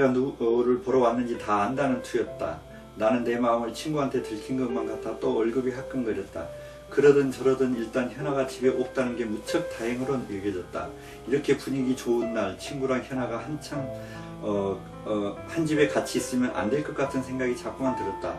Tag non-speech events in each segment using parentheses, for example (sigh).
내가 누구를 보러 왔는지 다 안다는 투였다. 나는 내 마음을 친구한테 들킨 것만 같아 또 얼굴이 화끈거렸다. 그러든 저러든 일단 현아가 집에 없다는 게 무척 다행으로 여겨졌다. 이렇게 분위기 좋은 날 친구랑 현아가 한참 어, 어, 한 집에 같이 있으면 안 될 것 같은 생각이 자꾸만 들었다.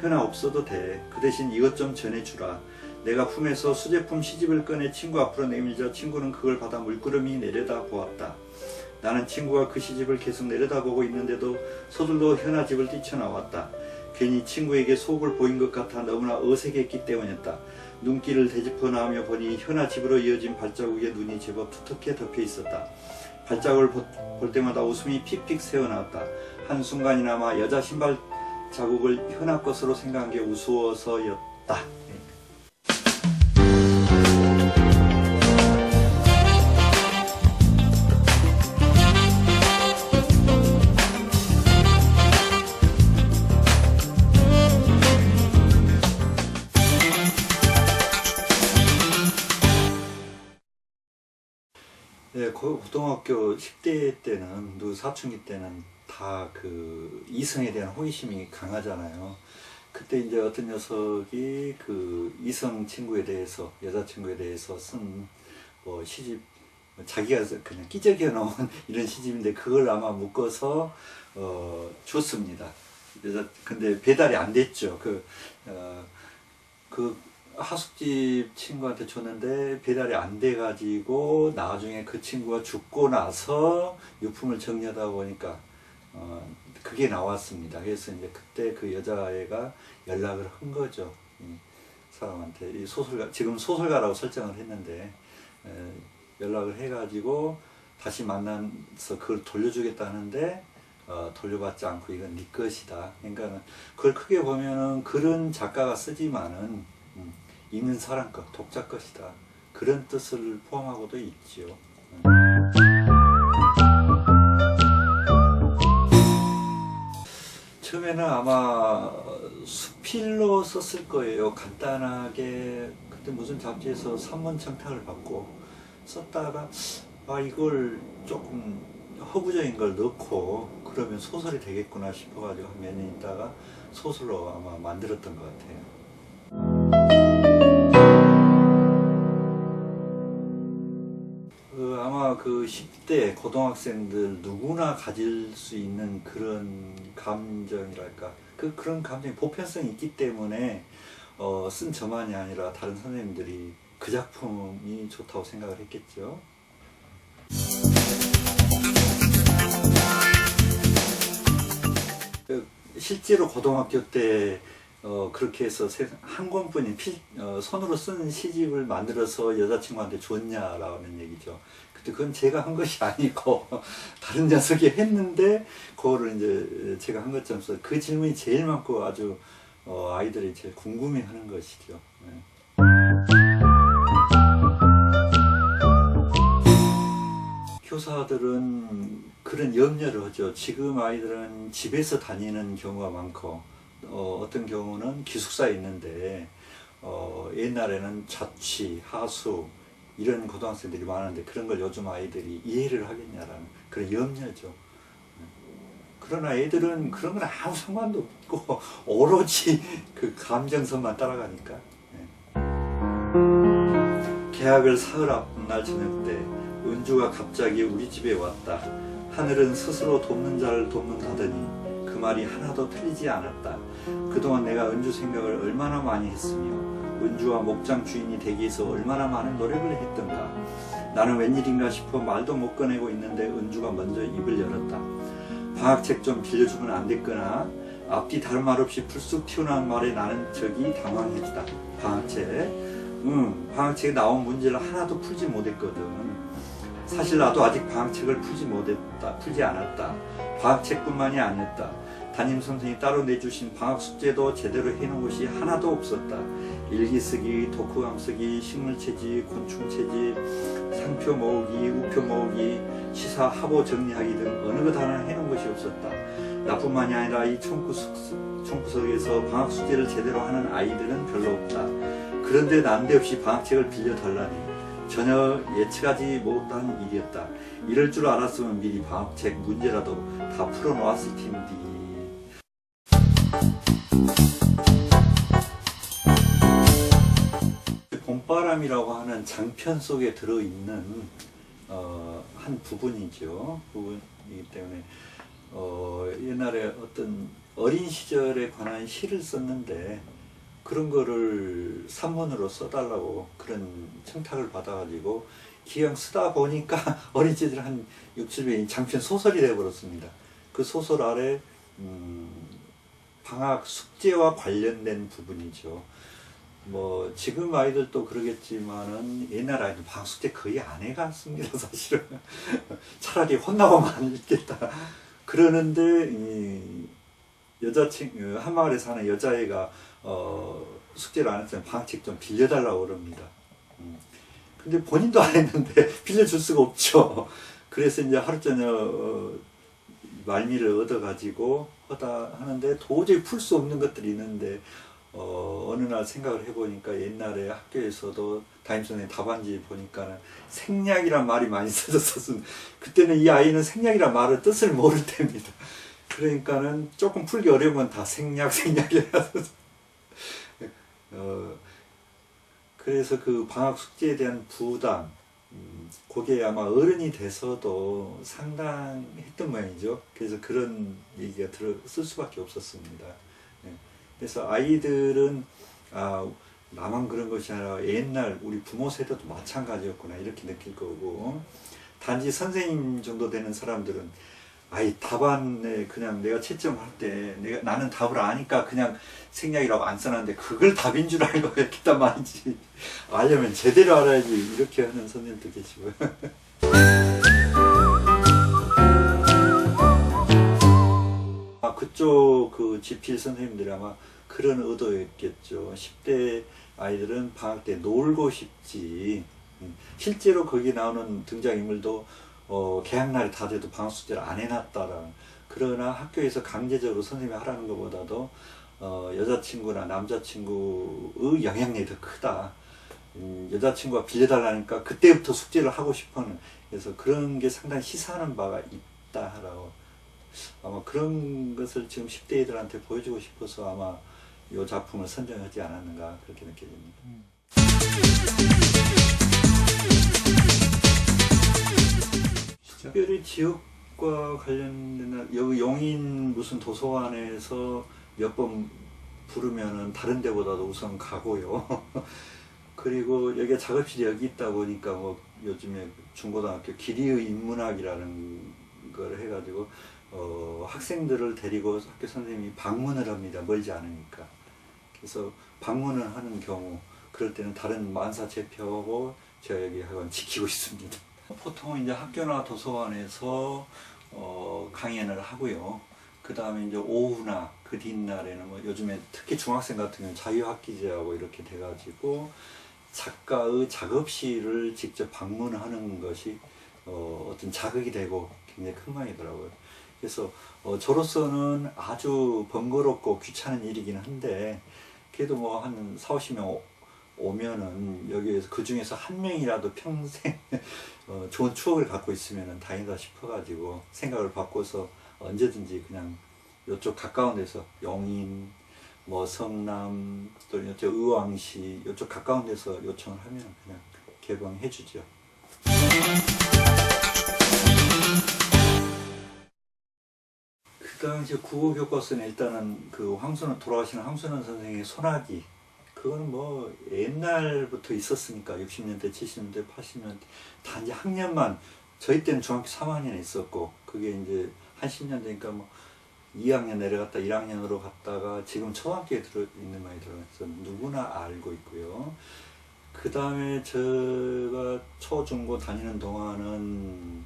현아 없어도 돼. 그 대신 이것 좀 전해주라. 내가 품에서 수제품 시집을 꺼내 친구 앞으로 내밀자 친구는 그걸 받아 물끄러미 내려다 보았다. 나는 친구가 그 시집을 계속 내려다보고 있는데도 서둘러 현아 집을 뛰쳐나왔다. 괜히 친구에게 속을 보인 것 같아 너무나 어색했기 때문이었다. 눈길을 되짚어 나오며 보니 현아 집으로 이어진 발자국에 눈이 제법 두텁게 덮여 있었다. 발자국을 보- 볼 때마다 웃음이 픽픽 새어나왔다. 한순간이나마 여자 신발 자국을 현아 것으로 생각한 게 우스워서였다. 네, 고- 고등학교 10대 때는, 누 사춘기 때는 다 그 이성에 대한 호기심이 강하잖아요. 그때 이제 어떤 녀석이 그 이성 친구에 대해서, 여자친구에 대해서 쓴 뭐 시집, 자기가 그냥 끼적여 놓은 (laughs) 이런 시집인데 그걸 아마 묶어서 어, 줬습니다. 여자, 근데 배달이 안 됐죠. 그, 어, 그 하숙집 친구한테 줬는데 배달이 안 돼가지고 나중에 그 친구가 죽고 나서 유품을 정리하다 보니까 어, 그게 나왔습니다. 그래서 이제 그때 그 여자애가 연락을 한 거죠. 이 사람한테 이 소설가 지금 소설가라고 설정을 했는데 에, 연락을 해가지고 다시 만나서 그걸 돌려주겠다는데 어, 돌려받지 않고 이건 네 것이다. 그러니까는 그걸 크게 보면은 그런 작가가 쓰지만은 음, 읽는 사람 것, 독자 것이다. 그런 뜻을 포함하고도 있지요. 음. 처음에는 아마 수필로 썼을 거예요. 간단하게 그때 무슨 잡지에서 산문 청탁을 받고 썼다가 아 이걸 조금 허구적인 걸 넣고 그러면 소설이 되겠구나 싶어가지고 한몇년 있다가 소설로 아마 만들었던 것 같아요. 그 아마 그 10대 고등학생들 누구나 가질 수 있는 그런 감정이랄까 그 그런 감정이 보편성이 있기 때문에 어, 쓴 저만이 아니라 다른 선생님들이 그 작품이 좋다고 생각을 했겠죠. 그 실제로 고등학교 때 어, 그렇게 해서 세- 한 권뿐인 필, 어, 손으로 쓴 시집을 만들어서 여자친구한테 줬냐라는 얘기죠. 근데 그건 제가 한 것이 아니고 (laughs) 다른 녀석이 했는데 그거를 이제 제가 한 것처럼 써. 그 질문이 제일 많고 아주 어, 아이들이 제일 궁금해하는 것이죠. 네. 교사들은 그런 염려를 하죠. 지금 아이들은 집에서 다니는 경우가 많고 어, 떤 경우는 기숙사에 있는데 어, 옛날에는 자취, 하수 이런 고등학생들이 많은데 그런 걸 요즘 아이들이 이해를 하겠냐라는 그런 염려죠. 그러나 애들은 그런 건 아무 상관도 없고 (laughs) 오로지 그 감정선만 따라가니까. 예. 계약을 사흘 앞날 저녁 때 은주가 갑자기 우리 집에 왔다. 하늘은 스스로 돕는 자를 돕는다더니 그 말이 하나도 틀리지 않았다. 그동안 내가 은주 생각을 얼마나 많이 했으며 은주와 목장 주인이 되기 위해서 얼마나 많은 노력을 했던가. 나는 웬일인가 싶어 말도 못 꺼내고 있는데 은주가 먼저 입을 열었다. 방학책 좀 빌려주면 안 됐거나 앞뒤 다른 말 없이 불쑥 튀어나온 말에 나는 저기 당황했다. 방학책. 응, 방학책에 나온 문제를 하나도 풀지 못했거든. 사실 나도 아직 방학책을 풀지 못했다. 풀지 않았다. 방학책뿐만이 아니었다. 담임 선생이 따로 내주신 방학 숙제도 제대로 해놓은 것이 하나도 없었다. 일기 쓰기, 독후감 쓰기, 식물 채집, 곤충 채집, 상표 모으기, 우표 모으기, 시사 하보 정리하기 등 어느 것 하나 해놓은 것이 없었다. 나뿐만이 아니라 이 총구석, 총구석에서 방학 숙제를 제대로 하는 아이들은 별로 없다. 그런데 난데없이 방학책을 빌려달라니 전혀 예측하지 못한 일이었다. 이럴 줄 알았으면 미리 방학책 문제라도 다 풀어놓았을 텐데. 봄바람이라고 하는 장편 속에 들어있는 어, 한 부분이죠. 부분이기 때문에 어, 옛날에 어떤 어린 시절에 관한 시를 썼는데 그런 거를 산문으로 써달라고 그런 청탁을 받아가지고 기왕 쓰다 보니까 (laughs) 어린 시절 한 6, 7배 장편 소설이 되어버렸습니다. 그 소설 아래 음, 방학 숙제와 관련된 부분이죠. 뭐 지금 아이들도 그러겠지만은 옛날 아이들 방학 숙제 거의 안 해갔습니다 사실은 (laughs) 차라리 혼나고만 (laughs) 안 읽겠다 그러는데 이 여자친 한 마을에 사는 여자애가 어, 숙제를 안 했으면 방책 좀 빌려달라고 그럽니다. 음. 근데 본인도 안 했는데 (laughs) 빌려줄 수가 없죠. 그래서 이제 하루 저녁 어, 말미를 얻어가지고 하다 하는데 도저히 풀 수 없는 것들이 있는데 어, 어느 날 생각을 해보니까 옛날에 학교에서도 담임선생님 답안지 보니까는 생략이란 말이 많이 (laughs) 써졌었습니다. 그때는 이 아이는 생략이란 말의 뜻을 모를 때입니다. 그러니까는 조금 풀기 어려운 건다 생략, 생략이라서. (laughs) 어, 그래서 그 방학 숙제에 대한 부담, 음, 그게 아마 어른이 돼서도 상당했던 모양이죠. 그래서 그런 얘기가 쓸 수밖에 없었습니다. 예. 그래서 아이들은 아 나만 그런 것이 아니라 옛날 우리 부모 세대도 마찬가지였구나 이렇게 느낄 거고 단지 선생님 정도 되는 사람들은 아이 답안에 그냥 내가 채점할 때 내가 나는 답을 아니까 그냥 생략이라고 안 써놨는데 그걸 답인 줄 알고 (laughs) 했단 말이지. 알려면 제대로 알아야지. 이렇게 하는 선생님도 계시고요 (laughs) 아 그쪽 그 지필 선생님들이 아마 그런 의도였겠죠. 10대 아이들은 방학 때 놀고 싶지. 음, 실제로 거기 나오는 등장인물도 어, 개학날이 다 돼도 방학 숙제를 안 해놨다라. 그러나 학교에서 강제적으로 선생님이 하라는 것보다도 어, 여자친구나 남자친구의 영향력이 더 크다. 음, 여자친구가 빌려달라니까 그때부터 숙제를 하고 싶어는 그래서 그런 게 상당히 시사하는 바가 있다라고 아마 그런 것을 지금 10대 애들한테 보여주고 싶어서 아마 이 작품을 선정하지 않았는가 그렇게 느껴집니다. 특별히 지역과 관련된 여기 용인 무슨 도서관에서 몇 번 부르면은 다른 데보다도 우선 가고요. (laughs) 그리고 여기 작업실이 여기 있다 보니까 뭐 요즘에 중고등학교 기리의 인문학이라는 걸 해가지고 어 학생들을 데리고 학교 선생님이 방문을 합니다. 멀지 않으니까. 그래서 방문을 하는 경우 그럴 때는 다른 만사 제표하고 제가 여기 학원 지키고 (laughs) 있습니다. 보통 이제 학교나 도서관에서 어, 강연을 하고요. 그 다음에 이제 오후나 그 뒷날에는 뭐 요즘에 특히 중학생 같은 경우는 자유학기제하고 이렇게 돼가지고 작가의 작업실을 직접 방문하는 것이 어, 어떤 자극이 되고 굉장히 큰 모양이더라고요. 그래서 어, 저로서는 아주 번거롭고 귀찮은 일이긴 한데 그래도 뭐 한 4, 50명 오면은 여기에서 그 중에서 한 명이라도 평생 (laughs) 어, 좋은 추억을 갖고 있으면 다행이다 싶어가지고 생각을 바꿔서 언제든지 그냥 이쪽 가까운 데서 영인, 뭐 성남, 또 이쪽 의왕시 이쪽 가까운 데서 요청을 하면 그냥 개방해 주죠. 그 당시 국어 교과서는 일단은 그 황순원 돌아가시는 황순원 선생의 소나기 그거는 뭐 옛날부터 있었으니까 60년대, 70년대, 80년대 단지 학년만 저희 때는 중학교 3학년에 있었고 그게 이제 한 10년 되니까 뭐 2학년 내려갔다 1학년으로 갔다가 지금 초등학교에 들어 있는 많이 들어가서 누구나 알고 있고요. 그 다음에 제가 초중고 다니는 동안은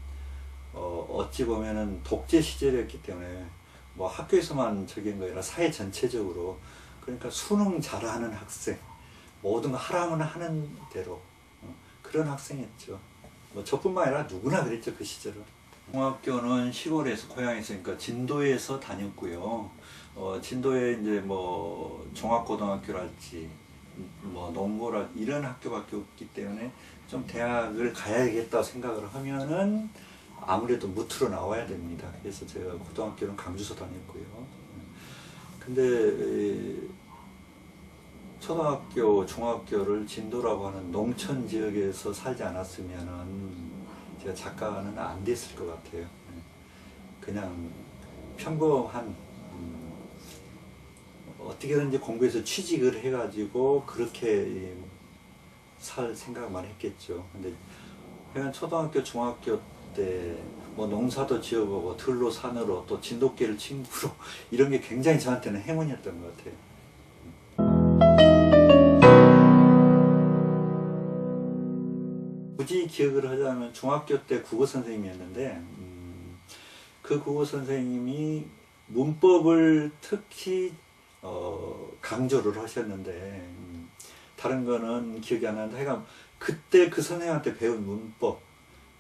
어, 어찌 보면은 독재 시절이었기 때문에 뭐 학교에서만 적인 거 아니라 사회 전체적으로 그러니까 수능 잘하는 학생 모든 거 하라면 하는 대로 어, 그런 학생이었죠. 뭐 저뿐만 아니라 누구나 그랬죠 그 시절은. 중학교는 시골에서 고향에 있으니까 진도에서 다녔고요. 어, 진도에 이제 뭐 종합고등학교랄지 뭐 농고라 이런 학교밖에 없기 때문에 좀 대학을 가야겠다 생각을 하면은 아무래도 무트로 나와야 됩니다. 그래서 제가 고등학교는 강주서 다녔고요. 근데 에, 초등학교, 중학교를 진도라고 하는 농촌 지역에서 살지 않았으면은 제가 작가는 안 됐을 것 같아요. 예. 그냥 평범한 음, 어떻게든지 공부해서 취직을 해가지고 그렇게 이, 살 생각만 했겠죠. 근데 그냥 초등학교, 중학교 때 뭐 농사도 지어보고 들로 산으로 또 진돗개를 친구로 (laughs) 이런 게 굉장히 저한테는 행운이었던 것 같아요. 굳이 기억을 하자면 중학교 때 국어 선생님이었는데 음, 그 국어 선생님이 문법을 특히 어, 강조를 하셨는데 음, 다른 거는 기억이 안 나는데 하여간 그때 그 선생님한테 배운 문법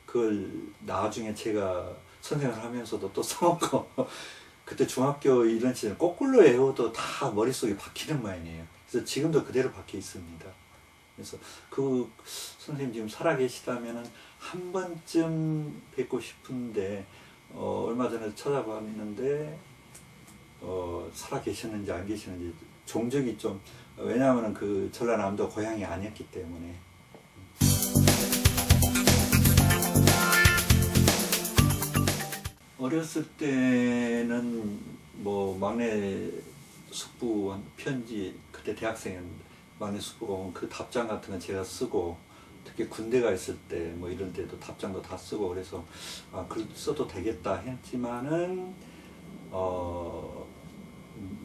그걸 나중에 제가 선생을 하면서도 또 써먹고 (laughs) 그때 중학교 이런 시절 거꾸로 외워도 다 머릿속에 박히는 모양이에요. 그래서 지금도 그대로 박혀 있습니다. 그래서 그 선생님 지금 살아계시다면 한 번쯤 뵙고 싶은데 어, 얼마 전에 찾아봤는데 어, 살아계셨는지 안 계시는지 종적이 좀 왜냐하면 그 전라남도 고향이 아니었기 때문에 어렸을 때는 뭐 막내 숙부 한 편지 그때 대학생이었는데 막내 숙부가 오면 그 답장 같은 건 제가 쓰고 특히 군대 가 있을 때 뭐 이런 때도 답장도 다 쓰고 그래서 아, 글 써도 되겠다 했지만은 어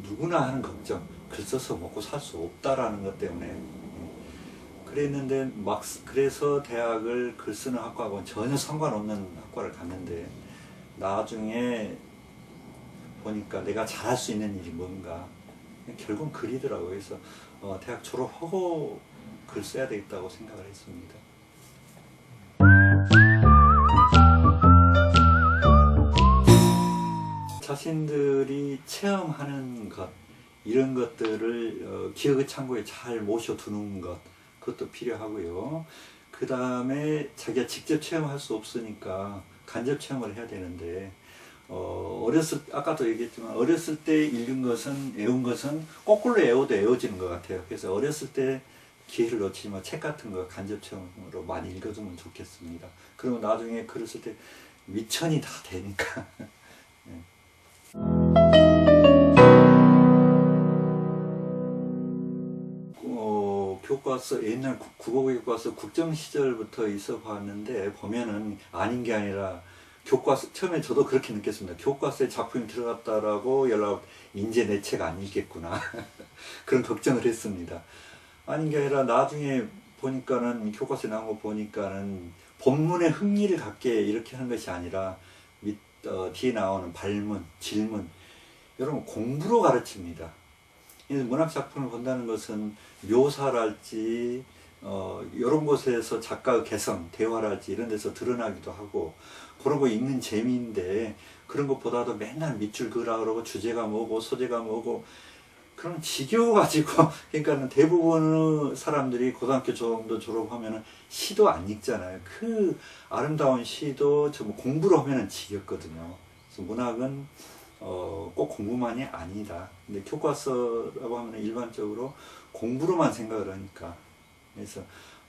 누구나 하는 걱정 글 써서 먹고 살 수 없다라는 것 때문에 예. 그랬는데 막 쓰- 그래서 대학을 글 쓰는 학과하고는 전혀 상관없는 학과를 갔는데 나중에 보니까 내가 잘할 수 있는 일이 뭔가 결국은 글이더라고요. 그래서 어, 대학 졸업하고 글 써야 되겠다고 생각을 했습니다. 자신들이 체험하는 것 이런 것들을 어, 기억의 창고에 잘 모셔두는 것 그것도 필요하고요. 그 다음에 자기가 직접 체험할 수 없으니까 간접 체험을 해야 되는데 어, 어렸을 아까도 얘기했지만 어렸을 때 읽은 것은 외운 것은 거꾸로 외워도 외워지는 것 같아요. 그래서 어렸을 때 기회를 놓치지 마. 책 같은 거 간접 체험으로 많이 읽어두면 좋겠습니다. 그러면 나중에 쓸때 미천이 다 되니까. (laughs) 어, 교과서 옛날 국- 국어 교과서 국정 시절부터 있어 봤는데 보면은 아닌 게 아니라 교과서 처음에 저도 그렇게 느꼈습니다. 교과서에 작품이 들어갔다라고 연락 인제 내책안 읽겠구나 그런 걱정을 했습니다. 아닌 게 아니라 나중에 보니까는 교과서에 나온 거 보니까는 본문에 흥미를 갖게 이렇게 하는 것이 아니라 밑 어, 뒤에 나오는 발문, 질문 여러분 공부로 가르칩니다. 이 문학 작품을 본다는 것은 묘사랄지 어, 이런 곳에서 작가의 개성, 대화랄지 이런 데서 드러나기도 하고 그런 거 읽는 재미인데 그런 것보다도 맨날 밑줄 그으라 그러고 주제가 뭐고 소재가 뭐고 그럼 지겨워가지고 (laughs) 그러니까는 대부분의 사람들이 고등학교 정도 졸업하면은 시도 안 읽잖아요. 그 아름다운 시도 전부 공부로 하면은 지겹거든요. 그래서 문학은 어, 꼭 공부만이 아니다. 근데 교과서라고 하면 일반적으로 공부로만 생각을 하니까. 그래서,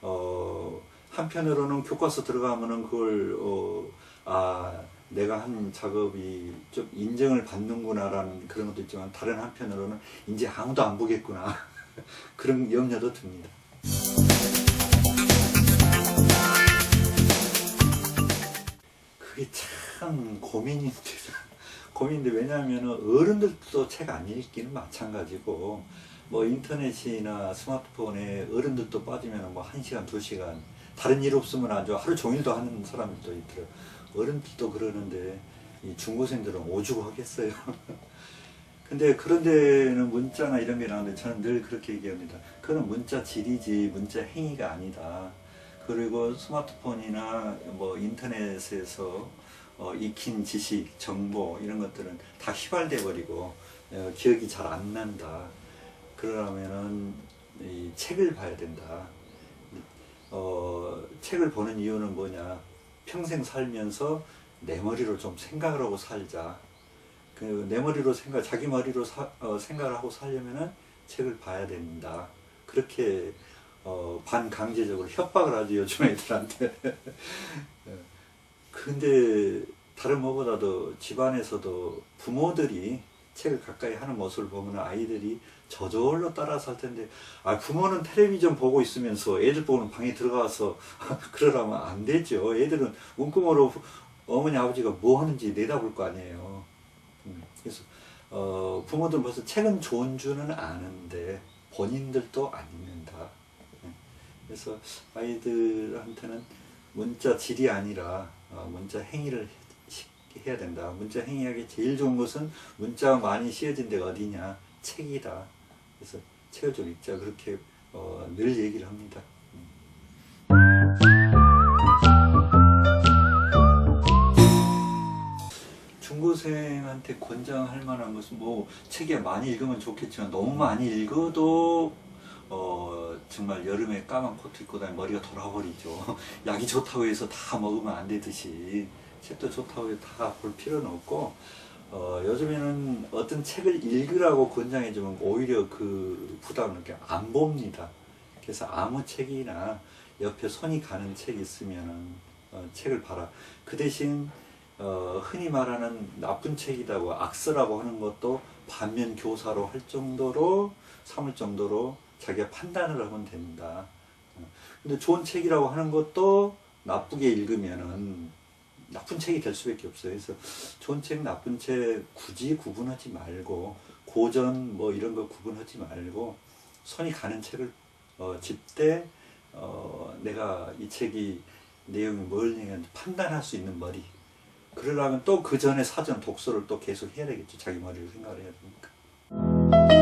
어, 한편으로는 교과서 들어가면은 그걸, 어, 아, 내가 한 작업이 좀 인정을 받는구나라는 그런 것도 있지만 다른 한편으로는 이제 아무도 안 보겠구나. (laughs) 그런 염려도 듭니다. 그게 참 고민인데 (laughs) 고민인데 왜냐하면 어른들도 책 안 읽기는 마찬가지고 뭐 인터넷이나 스마트폰에 어른들도 빠지면 뭐한 시간 두 시간 다른 일 없으면 아주 하루 종일도 하는 사람들도 있더라고 어른들도 그러는데 이 중고생들은 오죽 하겠어요? (laughs) 근데 그런 데는 문자나 이런 게 나오는데 저는 늘 그렇게 얘기합니다. 그거는 문자 질이지 문자 행위가 아니다. 그리고 스마트폰이나 뭐 인터넷에서 어, 익힌 지식, 정보 이런 것들은 다 휘발돼 버리고 어, 기억이 잘 안 난다. 그러면은 이 책을 봐야 된다. 어, 책을 보는 이유는 뭐냐? 평생 살면서 내 머리로 좀 생각을 하고 살자. 그 내 머리로 생각, 자기 머리로 사, 어, 생각을 하고 살려면은 책을 봐야 된다. 그렇게 어, 반강제적으로 협박을 하지 요즘 애들한테. (laughs) 예. 근데 다른 뭐보다도 집안에서도 부모들이 책을 가까이 하는 모습을 보면 아이들이 저절로 따라서 할 텐데 아 부모는 텔레비전 보고 있으면서 애들 보는 방에 들어가서 (laughs) 그러라면 안 되죠. 애들은 문구머로 어머니 아버지가 뭐 하는지 내다볼 거 아니에요. 음, 그래서 어, 부모들 벌써 책은 좋은 줄은 아는데 본인들도 안 읽는다. 음, 그래서 아이들한테는 문자 질이 아니라 어, 문자 행위를 시- 해야 된다. 문자 행위하기 제일 좋은 것은 문자가 많이 씌어진 데가 어디냐? 책이다. 그래서 책을 좀 읽자. 그렇게 어, 늘 얘기를 합니다. 음. 중고생한테 권장할 만한 것은 뭐 책이 많이 읽으면 좋겠지만 너무 많이 읽어도 어 정말 여름에 까만 코트 입고 다니 머리가 돌아버리죠. (laughs) 약이 좋다고 해서 다 먹으면 안 되듯이 책도 좋다고 해서 다 볼 필요는 없고 어 요즘에는 어떤 책을 읽으라고 권장해주면 오히려 그 부담을 안 봅니다. 그래서 아무 책이나 옆에 손이 가는 책 있으면은 어, 책을 봐라. 그 대신 어, 흔히 말하는 나쁜 책이라고 악서라고 하는 것도 반면 교사로 할 정도로 삼을 정도로 자기가 판단을 하면 된다. 어, 근데 좋은 책이라고 하는 것도 나쁘게 읽으면은 나쁜 책이 될 수밖에 없어요. 그래서 좋은 책, 나쁜 책 굳이 구분하지 말고 고전 뭐 이런 거 구분하지 말고 손이 가는 책을 어, 집때 어, 내가 이 책이 내용이 뭘 얘기하는지 판단할 수 있는 머리. 그러려면 또 그 전에 사전 독서를 또 계속 해야 되겠죠. 자기 머리를 생각을 해야 되니까.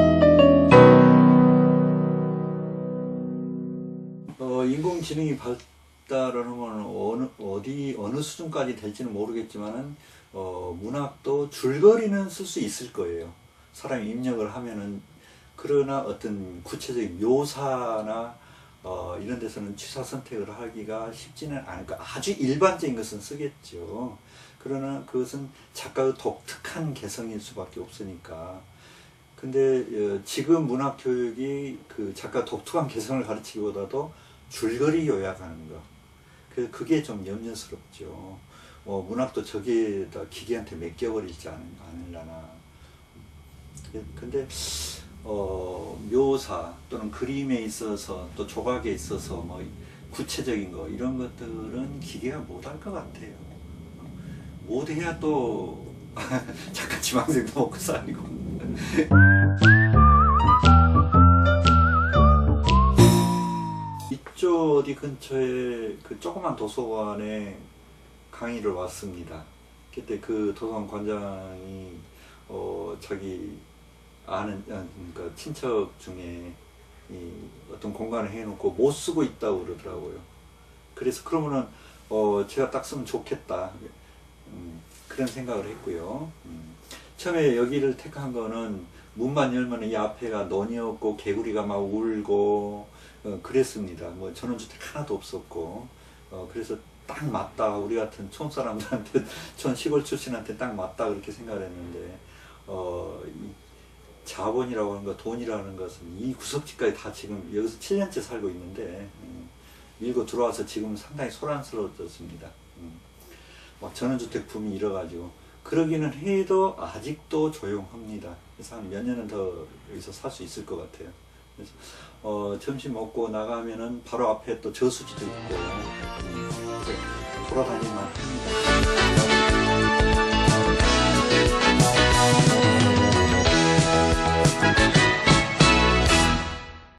어, 인공지능이 발달하면 어느 어디 어느 수준까지 될지는 모르겠지만은 어, 문학도 줄거리는 쓸 수 있을 거예요. 사람이 입력을 하면은 그러나 어떤 구체적인 묘사나 어, 이런 데서는 취사 선택을 하기가 쉽지는 않을까. 아주 일반적인 것은 쓰겠죠. 그러나 그것은 작가의 독특한 개성일 수밖에 없으니까. 근데 어, 지금 문학 교육이 그 작가 독특한 개성을 가르치기보다도 줄거리 요약하는 거. 그 그게 좀 염려스럽죠. 뭐 문학도 저기에다 기계한테 맡겨버리지 않, 않으려나. 근데 어, 묘사 또는 그림에 있어서 또 조각에 있어서 뭐 구체적인 거 이런 것들은 기계가 못할 것 같아요. 못해야 또 (laughs) 잠깐 지망생도 먹고 살고. 이쪽 어디 근처에 그 조그만 도서관에 강의를 왔습니다. 그때 그 도서관 관장이 어 자기 아는 아, 그러니까 친척 중에 이 어떤 공간을 해놓고 못 쓰고 있다고 그러더라고요. 그래서 그러면은 어 제가 딱 쓰면 좋겠다 음, 그런 생각을 했고요. 음, 처음에 여기를 택한 거는 문만 열면 이 앞에가 논이었고 개구리가 막 울고 어, 그랬습니다. 뭐 전원주택 하나도 없었고 어, 그래서 딱 맞다 우리 같은 촌 사람들한테 (laughs) 촌 시골 출신한테 딱 맞다 그렇게 생각을 했는데 어, 이 자본이라고 하는 거 돈이라는 것은 이 구석지까지 다 지금 여기서 7년째 살고 있는데 음, 밀고 들어와서 지금 상당히 소란스러워졌습니다. 음. 막 전원주택 붐이 일어가지고 그러기는 해도 아직도 조용합니다. 그래서 한 몇 년은 더 여기서 살 수 있을 것 같아요. 그래서 어, 점심 먹고 나가면은 바로 앞에 또 저수지도 있고 돌아다니면 합니다. Thank.